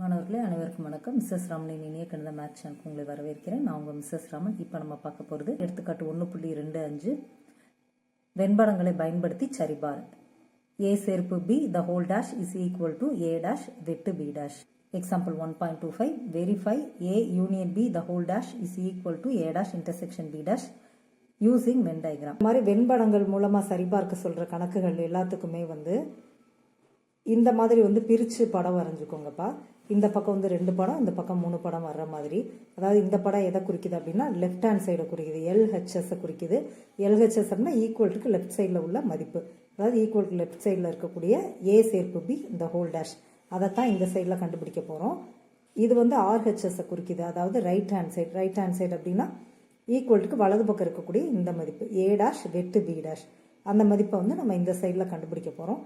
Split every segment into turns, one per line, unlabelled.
மாணவர்களே அனைவருக்கும் வணக்கம். மிஸ்ஸஸ் ராமனின் இனிய கணித மேத்ஸ் சேனலுக்கு உங்களை வரவேற்கிறேன். நான் உங்கள் மிஸ்ஸஸ் ராமன். இப்போ நம்ம பார்க்க போகிறது எடுத்துக்காட்டு ஒன்று புள்ளி ரெண்டு அஞ்சு. வெண்படங்களை பயன்படுத்தி சரிபார் ஏ சேர்ப்பு B the whole dash is equal to A dash வெட்டு B dash example one point two five verify A union B the whole dash is equal to A dash intersection B dash using Venn diagram இந்த மாதிரி வெண்படங்கள் மூலமாக சரிபார்க்க சொல்கிற கணக்குகள் எல்லாத்துக்குமே வந்து இந்த மாதிரி வந்து பிரித்து படம் வரைஞ்சிக்கோங்கப்பா. இந்த பக்கம் வந்து ரெண்டு படம் இந்த பக்கம் மூணு படம் வர்ற மாதிரி. அதாவது இந்த படம் எதை குறிக்குது அப்படின்னா லெஃப்ட் ஹேண்ட் சைடை குறிக்குது. எல்ஹெச்எஸ்ஸை குறிக்குது. எல்ஹெச்எஸ் அப்படின்னா ஈக்குவல்ட்டுக்கு லெஃப்ட் சைடில் உள்ள மதிப்பு. அதாவது ஈக்குவல் டு லெஃப்ட் சைடில் இருக்கக்கூடிய ஏ சேர்ப்பு பி இந்த ஹோல் டேஷ் அதைத்தான் இந்த சைடில் கண்டுபிடிக்க போகிறோம் இது வந்து ஆர்ஹெச்எஸ்ஸை குறிக்குது. அதாவது right hand side right hand side அப்படின்னா ஈக்குவல்ட்டுக்கு வலது பக்கம் இருக்கக்கூடிய இந்த மதிப்பு. ஏ டேஷ் வெட்டு பி டேஷ் அந்த மதிப்பை வந்து நம்ம இந்த சைடில் கண்டுபிடிக்க போகிறோம்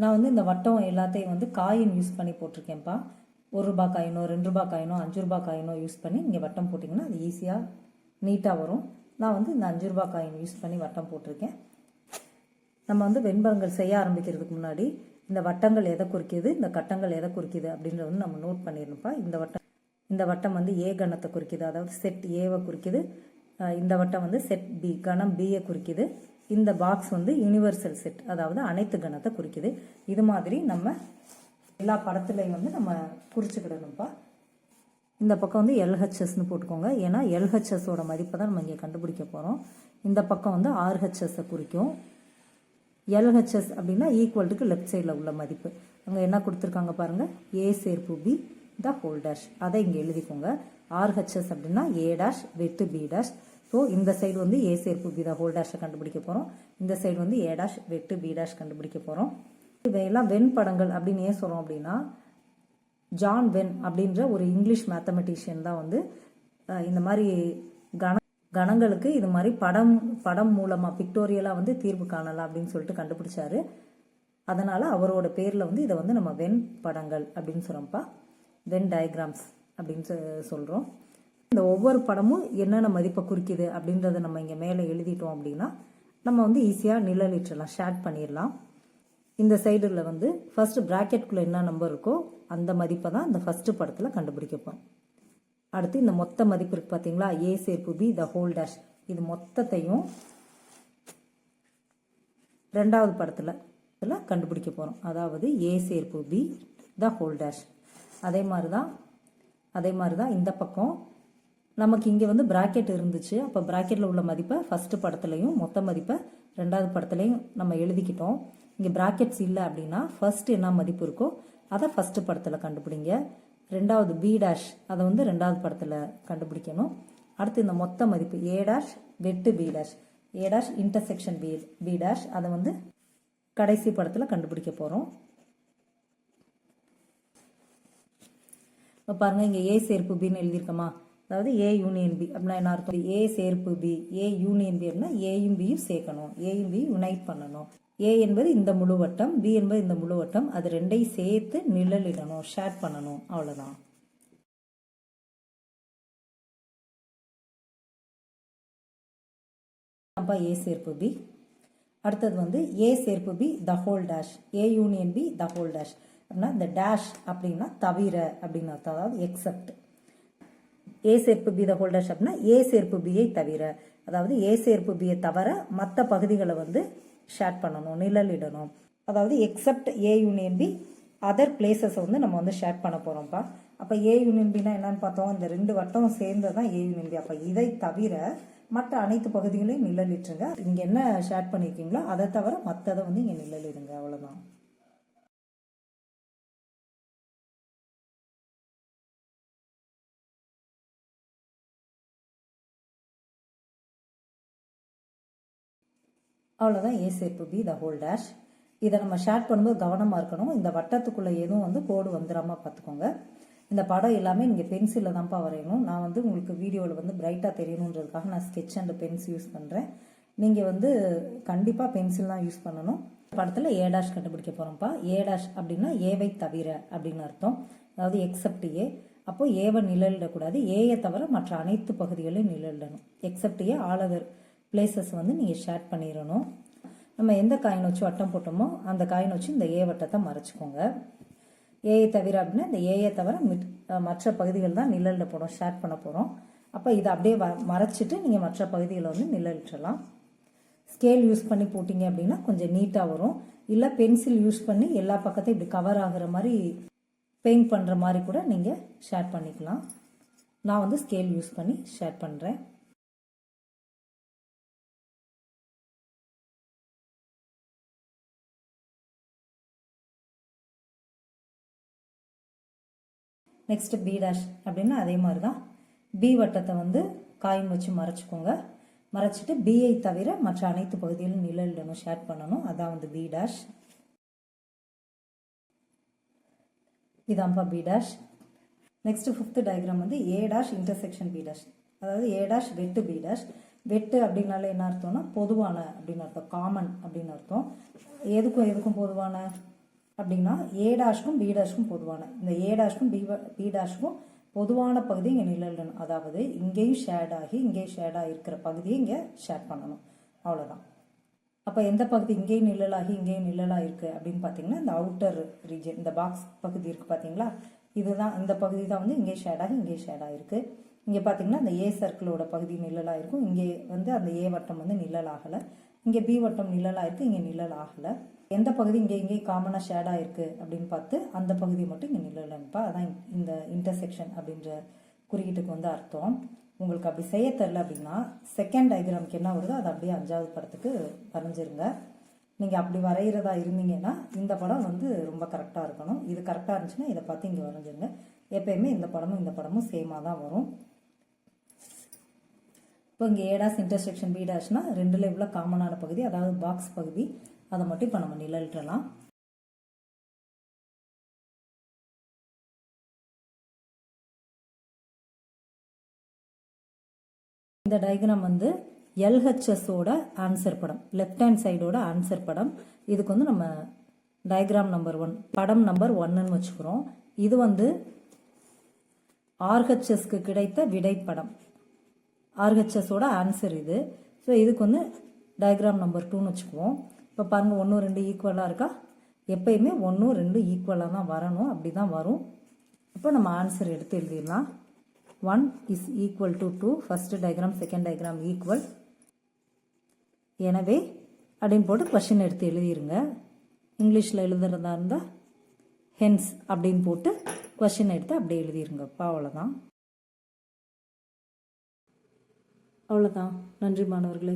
நான் வந்து இந்த வட்டம் எல்லாத்தையும் வந்து காயின் யூஸ் பண்ணி போட்டிருக்கேன்ப்பா. ஒரு ரூபா காயினோ ரெண்டு ரூபா காயினோ அஞ்சு ரூபா காயினோ யூஸ் பண்ணி நீங்கள் வட்டம் போட்டிங்கன்னா அது ஈஸியாக நீட்டாக வரும். நான் வந்து இந்த அஞ்சு ரூபா காயின் யூஸ் பண்ணி வட்டம் போட்டிருக்கேன். நம்ம வந்து வெண்பங்கள் செய்ய ஆரம்பிக்கிறதுக்கு முன்னாடி இந்த வட்டங்கள் எதை குறிக்கிது இந்த கட்டங்கள் எதை குறிக்கிது அப்படின்றத வந்து நம்ம நோட் பண்ணிடணும்ப்பா. இந்த வட்டம் இந்த வட்டம் வந்து ஏ கணத்தை குறிக்கிது அதாவது செட் ஏவை குறிக்குது. இந்த வட்டம் வந்து செட் பி கணம் பியை குறிக்குது. இந்த பாக்ஸ் வந்து யூனிவர்சல் செட் அதாவது அனைத்து கணத்தை குறிக்குது. இது மாதிரி நம்ம எல்லா படத்துலையும் வந்து நம்ம குறிச்சுக்கிடணும்ப்பா. இந்த பக்கம் வந்து எல்ஹெச்எஸ்னு போட்டுக்கோங்க. ஏன்னா எல்ஹெச்எஸோட மதிப்பை தான் நம்ம இங்கே கண்டுபிடிக்க போகிறோம் இந்த பக்கம் வந்து ஆர்ஹெச்எஸை குறிக்கும். எல்ஹெச்எஸ் அப்படின்னா ஈக்குவல்ட்டுக்கு லெஃப்ட் சைடில் உள்ள மதிப்பு. அங்கே என்ன கொடுத்துருக்காங்க பாருங்கள் ஏ சேர்ப்பு பி த ஹோல் டேஷ் அதை இங்கே எழுதிக்கோங்க. ஆர்ஹெச்எஸ் அப்படின்னா ஏ டேஷ் வெட்டு பி டேஷ் ஸோ இந்த சைடு வந்து ஏ சேர்ப்பு பி தான் ஹோல் டேஷை கண்டுபிடிக்க போகிறோம் இந்த சைடு வந்து ஏ டேஷ் வெட்டு பி டேஷ் கண்டுபிடிக்க போகிறோம் இவையெல்லாம் வெண் படங்கள் அப்படின்னு ஏன் சொல்கிறோம் அப்படின்னா ஜான் வென் அப்படின்ற ஒரு இங்கிலீஷ் மேத்தமெட்டிஷியன் தான் வந்து இந்த மாதிரி கண கணங்களுக்கு இது மாதிரி படம் படம் மூலமாக பிக்டோரியலாக வந்து தீர்வு காணலாம் அப்படின்னு சொல்லிட்டு கண்டுபிடிச்சாரு. அதனால் அவரோட பேரில் வந்து இதை வந்து நம்ம வெண் படங்கள் அப்படின்னு சொல்கிறோம்ப்பா வென் டயக்ராம்ஸ் அப்படின்னு சொ- சொல்கிறோம் இந்த ஒவ்வொரு படமும் என்னென்ன மதிப்பை குறிக்குது அப்படின்றத நம்ம இங்கே மேலே எழுதிட்டோம் அப்படின்னா நம்ம வந்து ஈஸியாக நிழலிட்டுலாம் ஷேட் பண்ணிடலாம். இந்த சைடில் வந்து ஃபஸ்ட்டு ப்ராக்கெட்குள்ளே என்ன நம்பர் இருக்கோ அந்த மதிப்பை தான் இந்த ஃபஸ்ட்டு படத்தில் கண்டுபிடிக்கப்போம் அடுத்து இந்த மொத்த மதிப்பு இருக்குது பார்த்தீங்களா ஏ சேர்ப்பு பி த ஹோல் டேஷ் இது மொத்தத்தையும் ரெண்டாவது படத்தில் இதில் கண்டுபிடிக்க போகிறோம் அதாவது ஏ சேர்ப்பு பி த ஹோல் டேஷ் அதே மாதிரி தான் அதே மாதிரி தான் இந்த பக்கம் நமக்கு இங்கே வந்து ப்ராக்கெட் இருந்துச்சு. அப்போ ப்ராக்கெட்டில் உள்ள மதிப்பை ஃபஸ்ட்டு படத்துலையும் மொத்த மதிப்பை ரெண்டாவது படத்துலையும் நம்ம எழுதிக்கிட்டோம். இங்கே ப்ராக்கெட்ஸ் இல்லை அப்படின்னா ஃபர்ஸ்ட் என்ன மதிப்பு இருக்கோ அதை ஃபஸ்ட்டு படத்தில் கண்டுபிடிங்க. ரெண்டாவது பி டேஷ் அதை வந்து ரெண்டாவது படத்தில் கண்டுபிடிக்கணும். அடுத்து இந்த மொத்த மதிப்பு ஏ டேஷ் வெட்டு B dash A dash intersection B B dash அதை வந்து கடைசி படத்தில் கண்டுபிடிக்க போகிறோம் இப்போ பாருங்கள் இங்கே ஏ சேர்ப்பு பின்னு எழுதியிருக்கோமா? அதாவது ஏ யூனியன் பி அப்படின்னா என்ன அர்த்தம்? ஏ சேர்ப்பு பி ஏ யூனியன் பி அப்படின்னா ஏயும் பியும் சேர்க்கணும். ஏயும் பியும் யுனைட் பண்ணணும். ஏ என்பது இந்த முழு வட்டம் பி என்பது இந்த முழு வட்டம். அது ரெண்டையும் சேர்த்து நிழலிடணும் ஷேர் பண்ணணும். அவ்வளோதான் அப்பா ஏ சேர்ப்பு பி அடுத்தது வந்து ஏ சேர்ப்பு B the whole dash A union B the whole dash அப்படின்னா இந்த டேஷ் அப்படின்னா தவிர அப்படின்னு அர்த்தம். அதாவது எக்ஸப்ட் ஏ சேர்ப்பு பி த ஹோல் டேஷ் அப்படின்னா ஏ சேர்ப்பு பியை தவிர அதாவது ஏ சேர்ப்பு பியை தவிர மற்ற பகுதிகளை வந்து ஷேர் பண்ணணும் நிழலிடணும். அதாவது except A union B other பிளேசஸை வந்து நம்ம வந்து ஷேர் பண்ண போகிறோம்ப்பா அப்போ ஏ யூனியன் பின்னா என்னன்னு பார்த்தோம் இந்த ரெண்டு வட்டம் சேர்ந்து தான் ஏ யூனியன் பி அப்போ இதை தவிர மற்ற அனைத்து பகுதிகளையும் நிழலிட்டுருங்க. நீங்கள் என்ன ஷேர் பண்ணியிருக்கீங்களோ அதை தவிர மற்றதை வந்து இங்கே நிழலிடுங்க அவ்வளோதான் அவ்வளோதான் ஏ சேப்பு பி த ஹோல் டேஷ் இதை நம்ம ஷேர் பண்ணும்போது கவனமாக இருக்கணும். இந்த வட்டத்துக்குள்ளே எதுவும் வந்து கோடு வந்துடாமல் பார்த்துக்கோங்க. இந்த படம் எல்லாமே நீங்கள் பென்சிலில் தான்ப்பா வரையணும். நான் வந்து உங்களுக்கு வீடியோவில் வந்து பிரைட்டாக தெரியணுன்றதுக்காக நான் ஸ்கெட்ச் அண்ட் பென்ஸ் யூஸ் பண்ணுறேன் நீங்கள் வந்து கண்டிப்பாக பென்சில் தான் யூஸ் பண்ணணும். படத்தில் ஏ டேஷ் கண்டுபிடிக்க போகிறோம்ப்பா ஏ டேஷ் அப்படின்னா ஏவை தவிர அப்படின்னு அர்த்தம். அதாவது எக்ஸப்ட் ஏ அப்போ ஏவை நிழலிடக்கூடாது. ஏயை தவிர மற்ற அனைத்து பகுதிகளையும் நிழலிடணும். எக்ஸப்ட் ஏ ஆல் பிளேசஸ் வந்து நீங்கள் ஷேர் பண்ணிடணும். நம்ம எந்த காயின் வச்சு வட்டம் போட்டோமோ அந்த காயின் வச்சு இந்த ஏ வட்டத்தை மறைச்சிக்கோங்க. ஏஐ தவிர அப்படின்னா இந்த ஏஐ தவிர மிட்- மற்ற பகுதிகள் தான் நிழலில் போடும் ஷேட் பண்ண போகிறோம் அப்போ இதை அப்படியே வ மறைச்சிட்டு நீங்கள் மற்ற பகுதிகளை வந்து நிழலிட்டுறலாம். ஸ்கேல் யூஸ் பண்ணி போட்டிங்க அப்படின்னா கொஞ்சம் நீட்டாக வரும். இல்லை பென்சில் யூஸ் பண்ணி எல்லா பக்கத்தையும் இப்படி கவர் ஆகுற மாதிரி பெயிண்ட் பண்ணுற மாதிரி கூட நீங்கள் ஷேர் பண்ணிக்கலாம். நான் வந்து ஸ்கேல் யூஸ் பண்ணி ஷேர் பண்ணுறேன் நெக்ஸ்ட்டு பி டேஷ் அப்படின்னா அதே மாதிரி தான் பி வட்டத்தை வந்து காயின் வச்சு மறைச்சிக்கோங்க. மறைச்சிட்டு பிஐ தவிர மற்ற அனைத்து பகுதிகளும் நிழலிடணும் ஷேட் பண்ணணும். அதான் வந்து B dash இதான்ப்பா B dash next fifth diagram வந்து A dash intersection B dash அதாவது ஏ டேஷ் வெட்டு பி டேஷ் வெட்டு அப்படின்னாலே என்ன அர்த்தம்னா பொதுவான அப்படின்னு அர்த்தம். காமன் அப்படின்னு அர்த்தம். எதுக்கும் எதுக்கும் பொதுவான? அப்படின்னா ஏ டாஷ்க்கும் பி டாஷ்க்கும் பொதுவான. இந்த ஏ டாஷ்க்கும் பி பி டாஷ்க்கும் பொதுவான பகுதி இங்கே நிழலிடணும் அதாவது இங்கேயும் ஷேட் ஆகி இங்கேயும் ஷேடாக இருக்கிற பகுதியை இங்கே ஷேர் பண்ணணும். அவ்வளோதான் அப்போ எந்த பகுதி இங்கேயும் நிழலாகி இங்கேயும் நிழலாக இருக்குது அப்படின்னு பார்த்தீங்கன்னா இந்த அவுட்டர் ரீஜன் இந்த பாக்ஸ் பகுதி இருக்குது பார்த்தீங்களா இதுதான் இந்த பகுதி தான் வந்து இங்கே ஷேடாகி இங்கே ஷேடாக இருக்குது இங்கே பார்த்தீங்கன்னா அந்த ஏ சர்க்கிளோட பகுதி நிழலாக இருக்கும் இங்கே வந்து அந்த ஏ வட்டம் வந்து நிழலாகலை. இங்கே பி வட்டம் நிழலாக இருக்குது இங்கே நிழல் ஆகலை. எந்த பகுதி இங்கே இங்கே காமனாக ஷேடாக இருக்குது அப்படின்னு பார்த்து அந்த பகுதி மட்டும் இங்கே நிழல் அனுப்பா அதான் இந்த இன்டர்செக்ஷன் அப்படின்ற குறியீட்டுக்கு வந்து அர்த்தம். உங்களுக்கு அப்படி செய்ய தெரில அப்படின்னா செகண்ட் டயக்ராம்க்கு என்ன வருதோ அதை அப்படியே அஞ்சாவது படத்துக்கு வரைஞ்சிருங்க. நீங்கள் அப்படி வரைகிறதா இருந்தீங்கன்னா இந்த படம் வந்து ரொம்ப கரெக்டாக இருக்கணும். இது கரெக்டாக இருந்துச்சுன்னா இதை பார்த்து இங்கே வரைஞ்சிருங்க. எப்பயுமே இந்த படமும் இந்த படமும் சேமாக தான் வரும். இப்போ இங்கே ஏடாஸ் இன்டர்செக்ஷன் பி டேஷ்னா ரெண்டுல இவ்வளோ காமனான பகுதி அதாவது பாக்ஸ் பகுதி. அதை மட்டும் இப்போ நம்ம நிழலிட்டலாம். இந்த டயக்ராம் வந்து எல்ஹெச்எஸோட ஆன்சர் படம் லெஃப்ட் ஹேண்ட் சைடோட ஆன்சர் படம். இதுக்கு வந்து நம்ம டயக்ராம் நம்பர் ஒன் படம் நம்பர் ஒன்னுன்னு வச்சுக்கிறோம். இது வந்து ஆர்ஹெச்எஸ்க்கு கிடைத்த விடைப்படம். ஆர்ஹெச்எஸோட ஆன்சர் இது. ஸோ இதுக்கு வந்து டயக்ராம் நம்பர் டூன்னு வச்சுக்குவோம். இப்போ பாருங்கள் ஒன்று ரெண்டு ஈக்குவலாக இருக்கா? எப்பயுமே ஒன்றும் ரெண்டு ஈக்குவலாக தான் வரணும். அப்படி தான் வரும். அப்போ நம்ம ஆன்சர் எடுத்து எழுதிடலாம். One is equal to two first diagram second diagram equal எனவே அப்படின்னு போட்டு கொஷின் எடுத்து எழுதிருங்க. இங்கிலீஷில் எழுதுறதா இருந்தால் ஹென்ஸ் அப்படின்னு போட்டு கொஷின் எடுத்து அப்படியே எழுதிருங்கப்பா அவ்வளோதான் அவ்வளோதான் நன்றி மாணவர்களே.